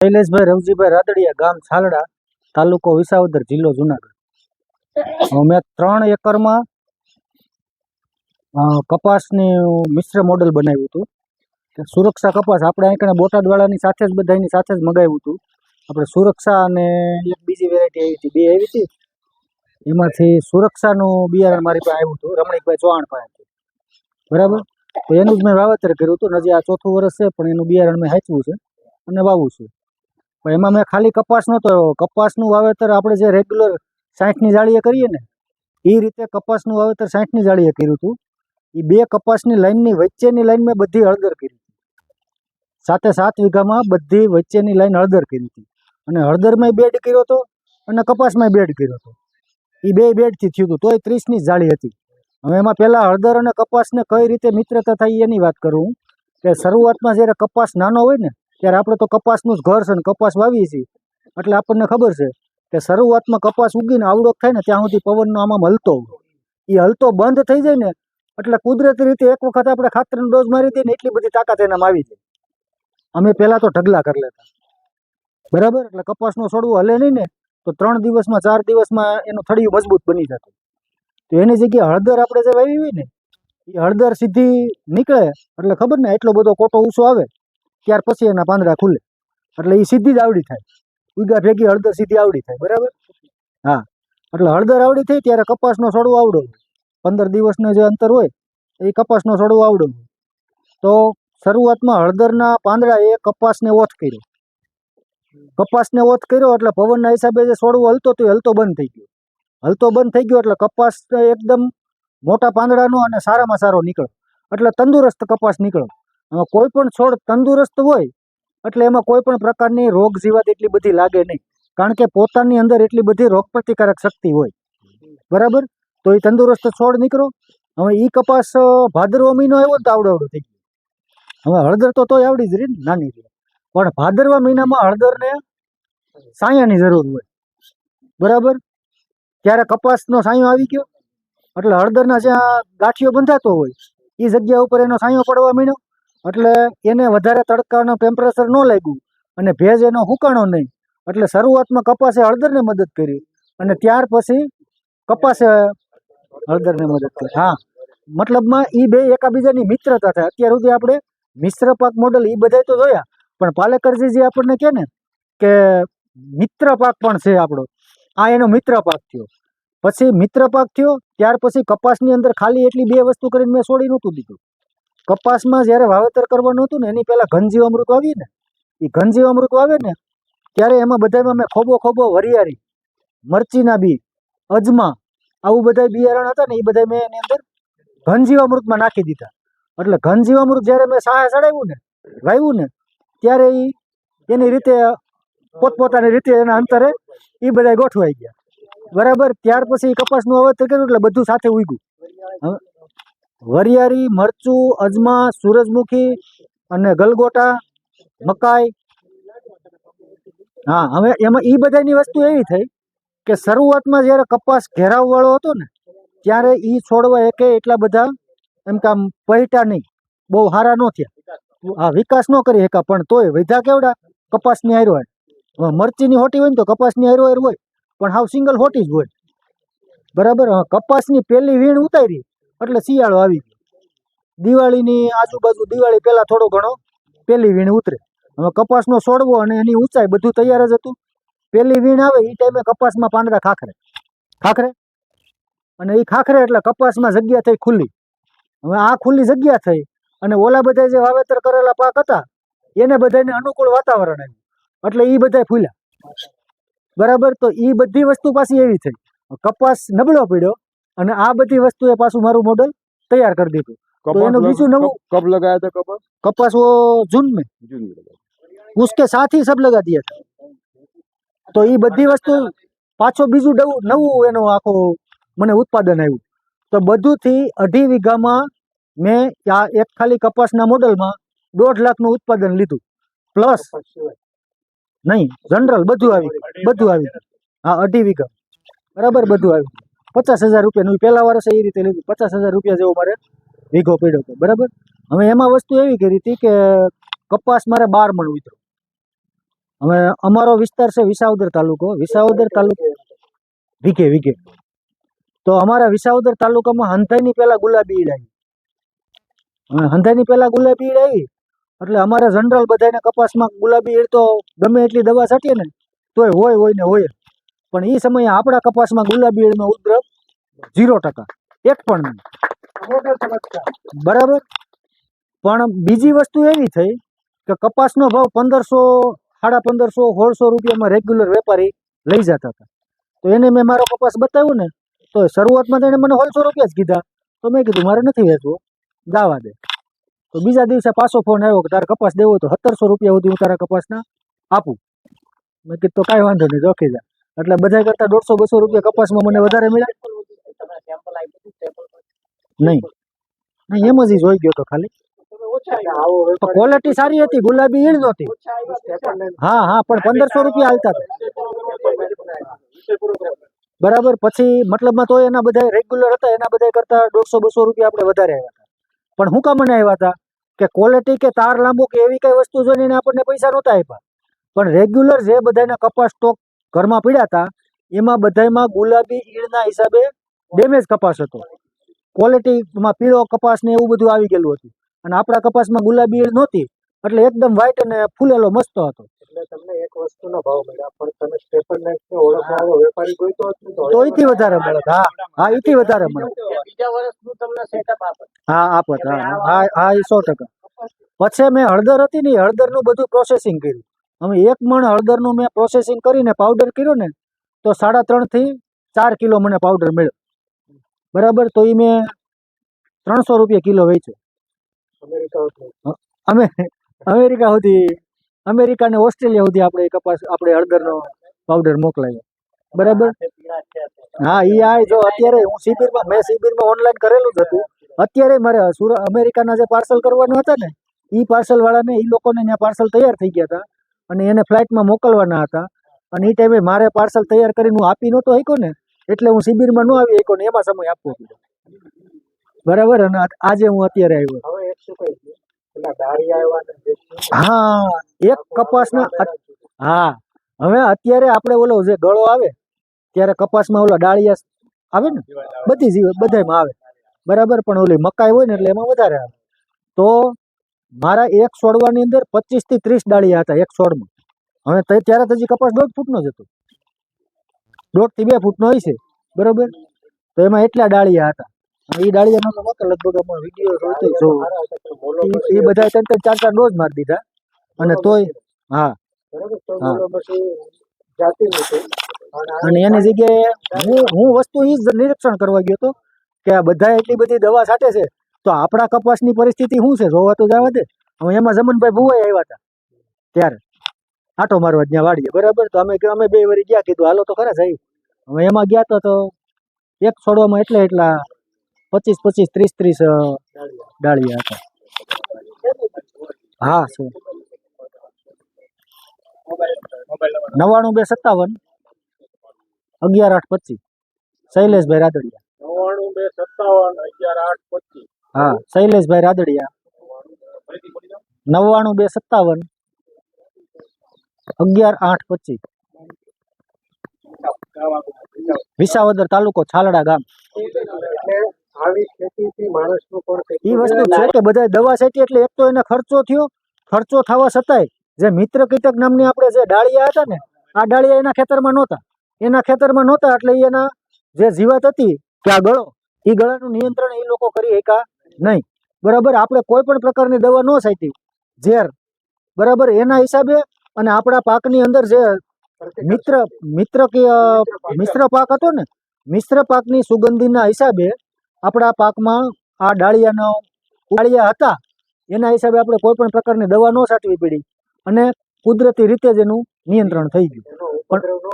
શૈલેષભાઈ રવજીભાઈ રાદડિયા ગામ છાલડા, તાલુકો વિસાવદર જિલ્લો જુનાગઢ. અમે ત્રણ એકરમાં કપાસની મિશ્ર મોડેલ બનાવ્યું હતું. સુરક્ષા કપાસ આપણે અહીંયા બોટાદવાળાની સાથે જ બધાની સાથે જ મગાવ્યું હતું. આપણે સુરક્ષા અને એક બીજી વેરાયટી આવી હતી. બે આવી હતી. એમાંથી સુરક્ષાનું બિયારણ મારી પાસે આવ્યું હતું. રમણીકભાઈ ચૌહાણ પાસેથી બરાબર? તો એનું જ મેં વાવેતર કર્યું હતું. નજીક આ ચોથું વર્ષ છે, પણ એનું બિયારણ મેં હાચવું છે અને વાવું છું. પણ એમાં મેં ખાલી કપાસ નહોતો કપાસનું વાવેતર આપણે જે રેગ્યુલર સાઠની જાળીએ કરીએ ને એ રીતે કપાસનું વાવેતર સાઠની જાળીએ કર્યું હતું. એ બે કપાસની લાઈનની વચ્ચેની લાઈન મેં બધી હળદર કરી હતી. સાથે સાત વીઘામાં બધી વચ્ચેની લાઇન હળદર કરી હતી. અને હળદરમાં બેડ કર્યો હતો અને કપાસમાં બેડ કર્યો હતો. એ બે બેડથી થયું હતું, તોય ત્રીસની જાળી હતી. હવે એમાં પહેલાં હળદર અને કપાસને કઈ રીતે મિત્રતા થાય એની વાત કરું કે શરૂઆતમાં જ્યારે કપાસ નાનો હોય ને ત્યારે આપણે તો કપાસનું જ ઘર છે ને કપાસ વાવીએ છીએ. એટલે આપણને ખબર છે કે શરૂઆતમાં કપાસ ઉગીને આવડોક થાય ને ત્યાં સુધી પવનનો આમાં હલતો એ હલતો બંધ થઈ જાય ને એટલે કુદરતી રીતે એક વખત આપણે ખાતરનો ડોઝ મારી દઈએ ને એટલી બધી તાકાત એનામાં આવી જાય. અમે પહેલાં તો ઢગલા કરી લેતા. બરાબર? એટલે કપાસનો છોડવું હલે નહીં ને, તો ત્રણ દિવસમાં, ચાર દિવસમાં એનું થળિયું મજબૂત બની જતું. તો એની જગ્યાએ હળદર આપણે જે વાવી હોય ને એ હળદર સીધી નીકળે. એટલે ખબર ને, એટલો બધો કોટો ઊંચો આવે. ત્યાર પછી એના પાંદડા ખુલે. એટલે એ સીધી જ આવડી થાય. ઉગા ભેગી હળદર સીધી આવડી થાય, બરાબર? હા. એટલે હળદર આવડી થઈ ત્યારે કપાસનો છોડવો આવડો પંદર દિવસનો જે અંતર હોય, એ કપાસનો છોડવો આવડો તો શરૂઆતમાં હળદરના પાંદડા એ કપાસને ઓથ કર્યો. કપાસને ઓથ કર્યો એટલે પવનના હિસાબે જે છોડવો હલતો તો હલતો બંધ થઈ ગયો. હલતો બંધ થઈ ગયો એટલે કપાસ એકદમ મોટા પાંદડાનો અને સારામાં સારો નીકળ્યો. એટલે તંદુરસ્ત કપાસ નીકળ્યો. કોઈ પણ છોડ તંદુરસ્ત હોય, એટલે એમાં કોઈ પણ પ્રકારની રોગ જીવાત એટલી બધી લાગે નહીં. કારણ કે પોતાની અંદર એટલી બધી રોગ પ્રતિકારક શક્તિ હોય. બરાબર? તો એ તંદુરસ્ત છોડ નીકળો. હવે એ કપાસ ભાદરવો મહિનો આવ્યો તો આવડો આવડો થઈ ગયો. હવે હળદર તો તોય આવડી જ રહી નાની રહી. પણ ભાદરવા મહિનામાં હળદરને સાયાની જરૂર હોય. બરાબર? ત્યારે કપાસનો સાયો આવી ગયો. એટલે હળદરના જ્યાં ગાંઠિયો બંધાતો હોય એ જગ્યા ઉપર એનો સાયો પડવા માંડ્યો. એટલે એને વધારે તડકાનો ટેમ્પરેચર ન લાગ્યું અને ભેજ એનો હુકાણો નહીં. એટલે શરૂઆતમાં કપાસે હળદરને મદદ કરી અને ત્યાર પછી કપાસે હળદરને મદદ કરી. હા, મતલબમાં એ બે એકાબીજાની મિત્રતા થાય. અત્યાર સુધી આપણે મિશ્ર પાક મોડલ એ બધાય તો જોયા, પણ પાલેકરજી જે આપણને કહે ને કે મિત્ર પાક પણ છે આપણો. આ એનો મિત્ર પાક થયો. પછી મિત્ર પાક થયો, ત્યાર પછી કપાસની અંદર ખાલી એટલી બે વસ્તુ કરીને મેં છોડી નહોતું દીધું. કપાસમાં જ્યારે વાવેતર કરવાનું હતું ને, એની પહેલાં ઘનજીવ અમૃત આવી ને એ ઘનજીવ અમૃત આવે ને ત્યારે એમાં બધામાં મેં ખોબો ખોબો વરિયાળી, મરચીના બી, અજમા, આવું બધા બિયારણ હતા ને એ બધા મેં એની અંદર ઘનજીવ અમૃતમાં નાખી દીધા. એટલે ઘનજીવ અમૃત જ્યારે મેં સાહે ચડાવ્યું ને, વાવ્યું ને, ત્યારે એ એની રીતે, પોતપોતાની રીતે એના અંતરે એ બધા ગોઠવાઈ ગયા. બરાબર, ત્યાર પછી કપાસનું વાવેતર કર્યું એટલે બધું સાથે ઉગ્યું. હવે વરિયાળી, મરચું, અજમા, સૂરજમુખી અને ગલગોટા, મકાઈ. હા, હવે એમાં એ બધાની વસ્તુ એવી થઈ કે શરૂઆતમાં જ્યારે કપાસ ઘેરાવવાળો હતો ને, ત્યારે એ છોડવા એકે એટલા બધા એમ કે આમ પૈટા નહીં, બહુ સારા ન થયા. હા, વિકાસ ન કરી શકા પણ તોય વધ્યા કેવડા? કપાસની હારો હાર મરચીની હોટી હોય ને તો કપાસની હારો હાર હોય, પણ હાવ સિંગલ હોટી જ હોય. બરાબર? હા કપાસની પહેલી વીણ ઉતારી એટલે શિયાળો આવી ગયો. દિવાળીની આજુબાજુ દિવાળી પહેલાં થોડો ઘણો, પહેલી વીણ ઉતરે. હવે કપાસનો છોડવો અને એની ઊંચાઈ બધું તૈયાર જ હતું. પહેલી વીણ આવે એ ટાઈમે કપાસમાં પાંદડા ખાખરે. ખાખરે? અને એ ખાખરે એટલે કપાસમાં જગ્યા થઈ ખુલ્લી. હવે આ ખુલ્લી જગ્યા થઈ અને ઓલા બધા જે વાવેતર કરેલા પાક હતા, એને બધાને અનુકૂળ વાતાવરણ આવ્યું. એટલે એ બધા ફૂલ્યા. બરાબર? તો એ બધી વસ્તુ પાછી એવી થઈ. કપાસ નબળો પડ્યો અને આ બધી વસ્તુએ પાછું મારું મોડલ તૈયાર કરી દીધું તો कपास एनो लग- बीजू नवो- कब कब लगाया था कपास कपास वो जून में जून में लगाया उसके साथ ही सब लगा दिया था તો એ બધી વસ્તુ પાછો બીજું નવું નવું એનું આખો મને ઉત્પાદન આવ્યું તો બધુંથી અઢી વીઘામાં મેં આ એક ખાલી કપાસના મોડલમાં દોઢ લાખનું ઉત્પાદન લીધું પ્લસ નહીં જનરલ બધું આવી ગયું બધું આવી ગયું હા અઢી વીઘા બરાબર બધું આવ્યું પચાસ હજાર રૂપિયાનું. પહેલા વર્ષે એ રીતે લીધું. પચાસ હજાર રૂપિયા જેવો મારે વીઘો પડ્યો હતો. બરાબર? હવે એમાં વસ્તુ એવી કરી હતી કે કપાસ મારે બાર મણ ઉતરો. હવે અમારો વિસ્તાર છે વિસાવદર તાલુકો. વિસાવદર તાલુકો વીઘે વીઘે. તો અમારા વિસાવદર તાલુકામાં હંધાઈની પહેલા ગુલાબી ઈડ આવી. હવે હંધાઈની પહેલા ગુલાબી ઈડ આવી, એટલે અમારા જનરલ બધાને કપાસમાં ગુલાબી ઈડ તો ગમે એટલી દવા છાંટીએ ને, તોય હોય હોય ને હોય. પણ એ સમયે આપણા કપાસમાં ગુલાબી ઈડનો ઉપદ્રવ ઝીરો ટકા. એક પણ બરાબર? પણ બીજી વસ્તુ એવી થઈ કે કપાસનો ભાવ પંદરસો, સાડા પંદરસો, સોળસો રૂપિયામાં રેગ્યુલર વેપારી લઈ જતા હતા. તો એને મેં મારો કપાસ બતાવ્યો ને, તો શરૂઆતમાં તેણે મને સોળસો રૂપિયા જ કીધા. તો મેં કીધું, મારે નથી વેચવો જવા દે. તો બીજા દિવસે પાછો ફોન આવ્યો કે, તારે કપાસ દેવો તો સત્તરસો રૂપિયા સુધી હું તારા કપાસના આપું. મેં કીધું, તો કાંઈ વાંધો નહીં જોખી જા. એટલે બધા કરતા દોઢસો બસો રૂપિયા કપાસમાં મને વધારે મળ્યા? નહીં. નહીં, એમ જ જોઈ ગયો તો ખાલી. ક્વોલિટી સારી હતી, ગુલાબી ઈડ નહોતી. હા હા, પણ પંદરસો રૂપિયા હાલતા હતા. બરાબર, પછી મતલબમાં તો એના બધા રેગ્યુલર હતા, એના બધા કરતા દોઢસો બસો રૂપિયા આપણે વધારે આવ્યા હતા. પણ હું કામ આવ્યા હતા? કે ક્વોલિટી કે તાર લાંબો કે એવી કઈ વસ્તુ જોઈને આપણને પૈસા નહોતા આપ્યા. પણ રેગ્યુલર જે બધાના કપાસ સ્ટોક ઘરમાં પડ્યા હતા એમાં બધામાં ગુલાબી ઈડના હિસાબે ડેમેજ કપાસ હતો. ક્વોલિટીમાં પીળો કપાસ ને એવું બધું આવી ગયેલું હતું. અને આપણા કપાસમાં ગુલાબી ઈડ નહોતી એટલે એકદમ વ્હાઈટ અને ફૂલેલો મસ્ત હતો. એટલે તમને એક વસ્તુનો ભાવ મળ્યા પણ તમે ઓળખવાનો વેપારી ગોઈતો તો તો એથી વધારે મળે હા હા એથી વધારે મળે. બીજા વર્ષનું તમને સેટઅપ આપે. હા આપત હા હા હા એ સો ટકા. પછી મેં હળદર હતી ને હળદરનું બધું પ્રોસેસિંગ કર્યું. અમે એક મણ હળદરનું મેં પ્રોસેસિંગ કરીને પાવડર કર્યો ને તો સાડા ત્રણથી ચાર કિલો મને પાવડર મળ્યો. બરાબર? તો એ મેં ત્રણસો રૂપિયા કિલો વેચ્યો. અમે અમેરિકા સુધી અમેરિકા ને ઓસ્ટ્રેલિયા સુધી આપણે કપાસ આપણે હળદરનો પાવડર મોકલાયો. બરાબર? હા એ આ જો અત્યારે હું શિબિરમાં મેં શિબિરમાં ઓનલાઈન કરેલું જ હતું. અત્યારે મારે સુરત અમેરિકાના જે પાર્સલ કરવાના હતા ને એ પાર્સલ વાળાને એ લોકોને ત્યાં પાર્સલ તૈયાર થઈ ગયા હતા. અને એને ફ્લાઇટમાં મોકલવાના હતા. અને એ ટાઈમે મારે પાર્સલ તૈયાર કરીને હું આપી નહોતો શક્યો ને એટલે હું શિબિરમાં ન આવી શક્યો ને એમાં સમય આપવો પડ્યો. બરાબર? અને આજે હું અત્યારે આવ્યો. હા એક કપાસના હા હવે અત્યારે આપણે ઓલો જે ગળો આવે ત્યારે કપાસમાં ઓલા ડાળિયા આવે ને? બધી જીવ બધામાં આવે. બરાબર? પણ ઓલી મકાઈ હોય ને એટલે એમાં વધારે આવે. તો મારા એક છોડવાની અંદર પચીસથી ત્રીસ ડાળિયા હતા એક છોડમાં હવે ત્યારે હજી કપાસ દોઢ ફૂટનો જ હતો. દોઢથી બે ફૂટનો હોય છે, બરોબર? તો એમાં એટલા ડાળિયા હતા. એ બોલો એ બધા ત્રણ ત્રણ ડોઝ મારી દીધા. અને તોય, હા. અને એની જગ્યાએ હું વસ્તુ એ નિરીક્ષણ કરવા ગયો હતો કે આ બધા એટલી બધી દવા છાંટે છે તો આપણા કપાસની પરિસ્થિતિ શું છે? જોવા તો જવા દે. હવે એમાં જમનભાઈ ભુવાઈ આવ્યા હતા ત્યારે. આટો મારવા ત્યાં વાડીએ. બરાબર? તો અમે અમે બે વરી ગયા, કીધું હાલો તો ખરા સાહેબ. હવે એમાં ગયા તો તો એક છોડવામાં એટલે એટલા પચીસ પચીસ ત્રીસ ત્રીસ ડાળિયા હતા. હા શું નવ્વાણું બે સત્તાવન, અગિયાર આઠ પચીસ. શૈલેષભાઈ રાદડિયા. નવ્વાણું બે સત્તાવન, અગિયાર આઠ પચીસ. હા, શૈલેષભાઈ રાદડિયા. નવ્વાણું બે સત્તાવન. અગિયાર આઠ પચીસ. વિસાવદર તાલુકો છાલડા ગામ. એ વસ્તુ છે કે બધા દવા છેટી એટલે એક તો એને ખર્ચો થયો. ખર્ચો થવા છતાંય જે મિત્ર કીટક નામની આપણે જે ડાળિયા હતા ને, આ ડાળિયા એના ખેતરમાં નહોતા. એના ખેતરમાં નહોતા એટલે એના જે જીવાત હતી કે આ ગળો એ ગળાનું નિયંત્રણ એ લોકો કરી શકા નહીં. બરાબર? આપણે કોઈ પણ પ્રકારની દવા ન સાચી ઝેર. બરાબર? એના હિસાબે અને આપણા પાકની અંદર જે મિત્ર મિત્ર મિશ્ર પાક હતો ને, મિશ્ર પાકની સુગંધીના હિસાબે આપણા પાકમાં આ ડાળિયાનો ડાળિયા હતા. એના હિસાબે આપણે કોઈ પણ પ્રકારની દવા ન છાંટવી પડી. અને કુદરતી રીતે જ એનું નિયંત્રણ થઈ ગયું. ન